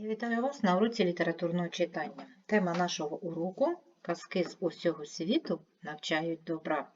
Я вітаю вас на уроці літературного читання. Тема нашого уроку казки з усього світу навчають добра.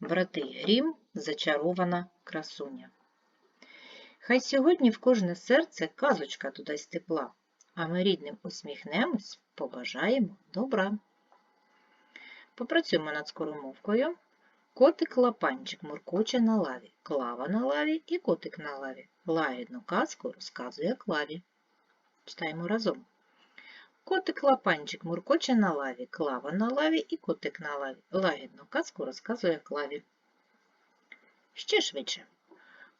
Брати Грім зачарована красуня. Хай сьогодні в кожне серце казочка додасть тепла, а ми рідним усміхнемось, побажаємо добра. Попрацюємо над скоромовкою. Котик лапанчик муркоче на лаві, клава на лаві і котик на лаві. Лагідну казку розказує клаві. Читаємо разом. Котик лапанчик муркоче на лаві, клава на лаві і котик на лаві. Лагідну казку розказує клаві. Ще швидше.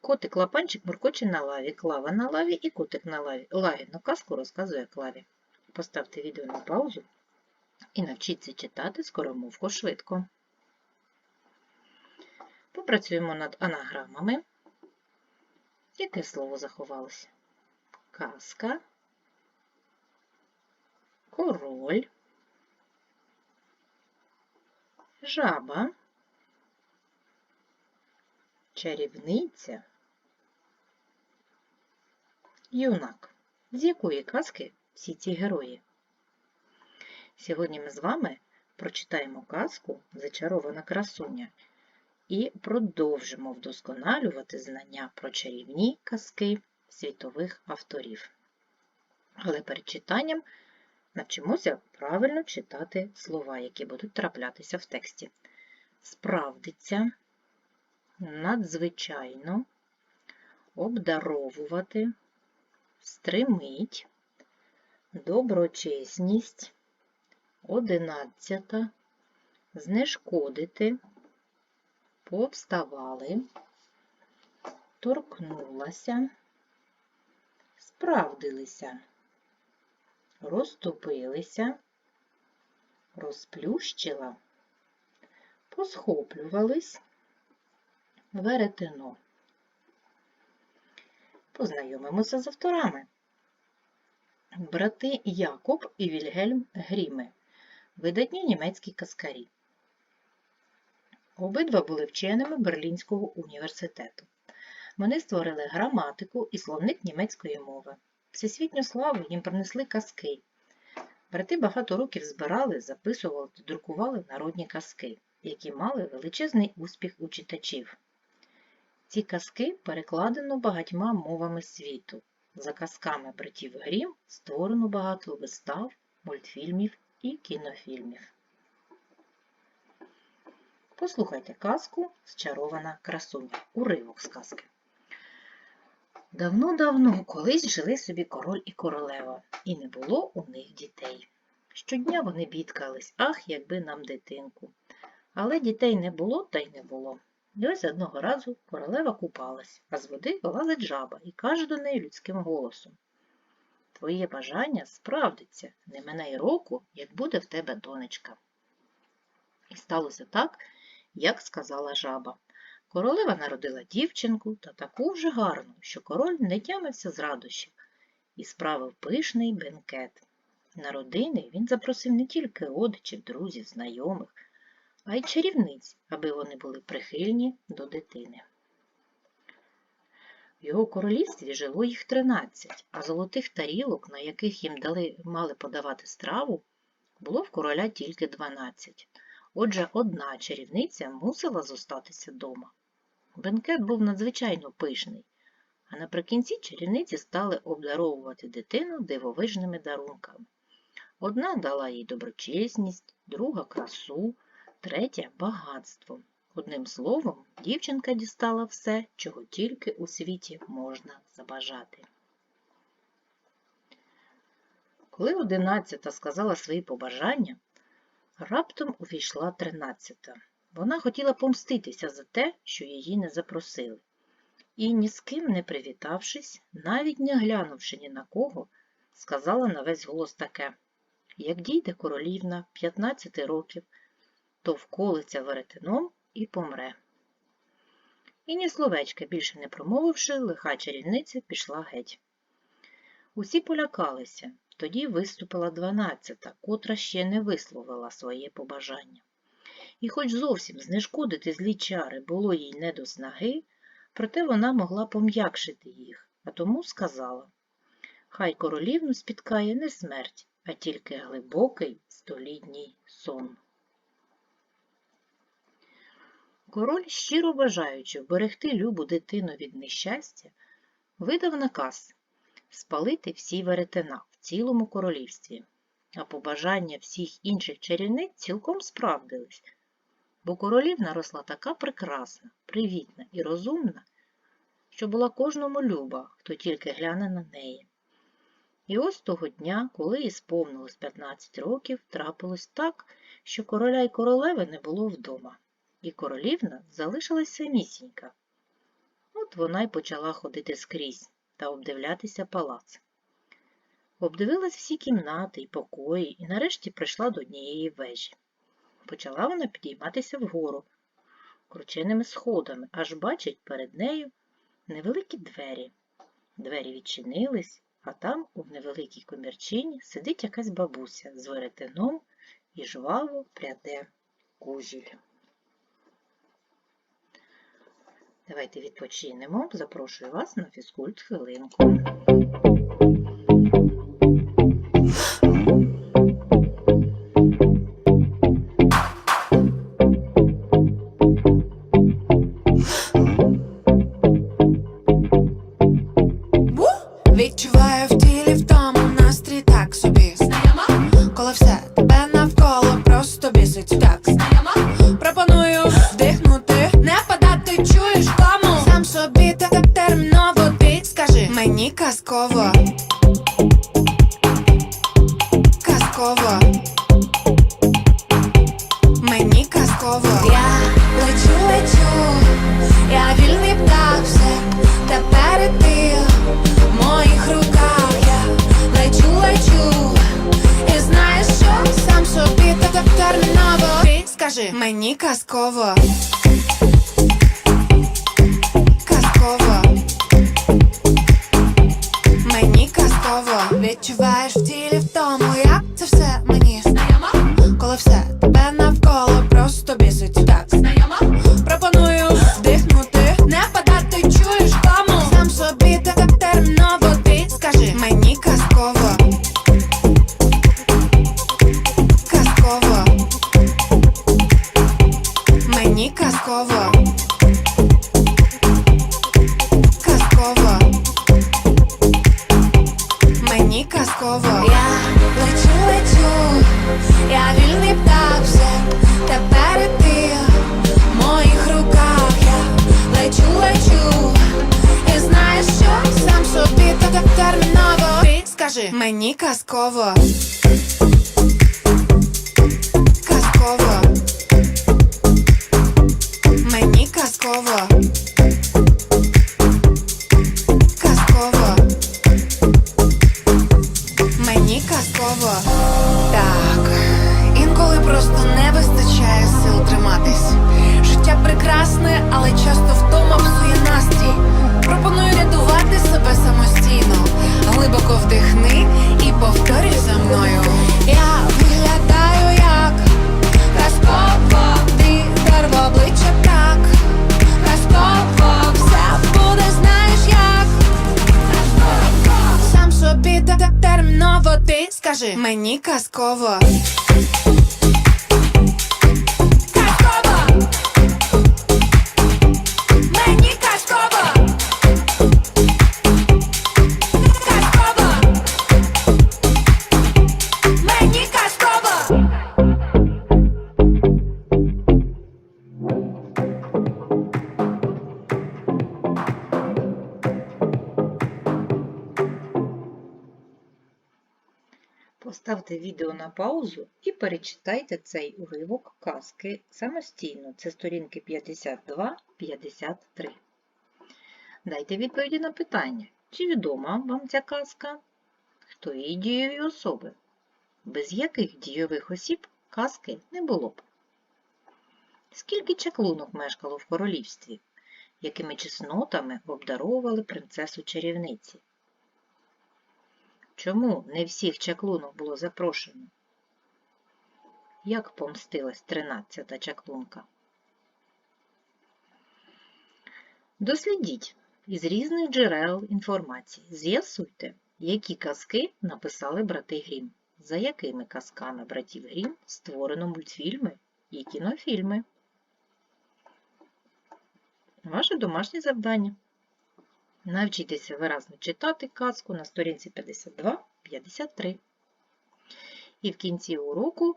Котик лапанчик муркоче на лаві, клава на лаві і котик на лаві. Лагідну казку розказує клаві. Поставте відео на паузу і навчіться читати скоромовку швидко. Попрацюємо над анаграмами. Яке слово заховалося? Казка, король, жаба, чарівниця, юнак. З якої казки всі ці герої? Сьогодні ми з вами прочитаємо казку Зачарована красуня і продовжимо вдосконалювати знання про чарівні казки світових авторів. Але перед читанням навчимося правильно читати слова, які будуть траплятися в тексті. Справдиться, надзвичайно, обдаровувати, стримить, доброчесність, одинадцята, знешкодити, повставали, торкнулася, справдилися, розтопилися, розплющила, посхоплювались, веретено. Познайомимося з авторами. Брати Якоб і Вільгельм Гріми, видатні німецькі каскарі. Обидва були вченими Берлінського університету. Вони створили граматику і словник німецької мови. Всесвітню славу їм принесли казки. Брати багато років збирали, записували та друкували народні казки, які мали величезний успіх у читачів. Ці казки перекладено багатьма мовами світу. За казками братів Грім створено багато вистав, мультфільмів і кінофільмів. Послухайте казку Зчарована красуня. Уривок сказки. Давно-давно колись жили собі король і королева, і не було у них дітей. Щодня вони бідкались, ах, якби нам дитинку. Але дітей не було та й не було. І ось одного разу королева купалась, а з води вилазить жаба і каже до неї людським голосом Твоє бажання справдиться, не мене й року, як буде в тебе донечка. І сталося так, як сказала жаба. Королева народила дівчинку та таку вже гарну, що король не тямився з радощів і справив пишний бенкет. На родини він запросив не тільки родичів, друзів, знайомих, а й чарівниць, аби вони були прихильні до дитини. В його королівстві жило їх тринадцять, а золотих тарілок, на яких їм дали, мали подавати страву, було в короля тільки дванадцять. Отже, одна чарівниця мусила зостатися дома. Бенкет був надзвичайно пишний, а наприкінці чарівниці стали обдаровувати дитину дивовижними дарунками. Одна дала їй доброчесність, друга красу, третя багатство. Одним словом, дівчинка дістала все, чого тільки у світі можна забажати. Коли одинадцята сказала свої побажання, раптом увійшла тринадцята. Вона хотіла помститися за те, що її не запросили. І, ні з ким не привітавшись, навіть не глянувши ні на кого, сказала на весь голос таке як дійде королівна 15 років, то вколиться веретеном і помре. І ні словечка більше не промовивши, лиха чарівниця пішла геть. Усі полякалися, тоді виступила дванадцята, котра ще не висловила своє побажання. І хоч зовсім знешкодити злі чари було їй не до снаги, проте вона могла пом'якшити їх, а тому сказала хай королівну спіткає не смерть, а тільки глибокий столітній сон. Король, щиро бажаючи вберегти любу дитину від нещастя, видав наказ спалити всі веретена цілому королівстві, а побажання всіх інших чарівниць цілком справдились, бо королівна росла така прекрасна, привітна і розумна, що була кожному люба, хто тільки гляне на неї. І ось того дня, коли їй сповнилось 15 років, трапилось так, що короля й королеви не було вдома, і королівна залишилась самісінька. От вона й почала ходити скрізь та обдивлятися палац. Обдивилась всі кімнати й покої і нарешті прийшла до однієї вежі. Почала вона підійматися вгору крученими сходами, аж бачить перед нею невеликі двері. Двері відчинились, а там, у невеликій комірчині, сидить якась бабуся з веретеном і жваво пряде кужіль. Давайте відпочинемо. Запрошую вас на фізкульт хвилинку. Скажи, мені казково. Казково. Мені казково. Відчуваєш Мені казково. Казково. Мені казково. Я лечу, лечу, я вільний птах все тепер ти в моїх руках. Я лечу, лечу. І знаєш що, сам собі так терміново. Ти скажи, мені Казково мені казково. Поставте відео на паузу і перечитайте цей уривок казки самостійно. Це сторінки 52-53. Дайте відповіді на питання, чи відома вам ця казка, хто її дієві особи, без яких дійових осіб казки не було б. Скільки чаклунок мешкало в королівстві, якими чеснотами обдаровували принцесу чарівниці? Чому не всіх чаклунок було запрошено? Як помстилась тринадцята чаклунка? Дослідіть із різних джерел інформації. З'ясуйте, Які казки написали брати Грім? За якими казками братів Грім створено мультфільми і кінофільми? Ваше домашнє завдання. Навчітеся виразно читати казку на сторінці 52-53. І в кінці уроку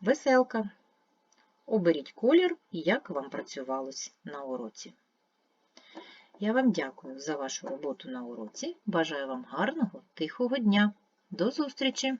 веселка. Оберіть колір, як вам працювалось на уроці. Я вам дякую за вашу роботу на уроці. Бажаю вам гарного, тихого дня. До зустрічі!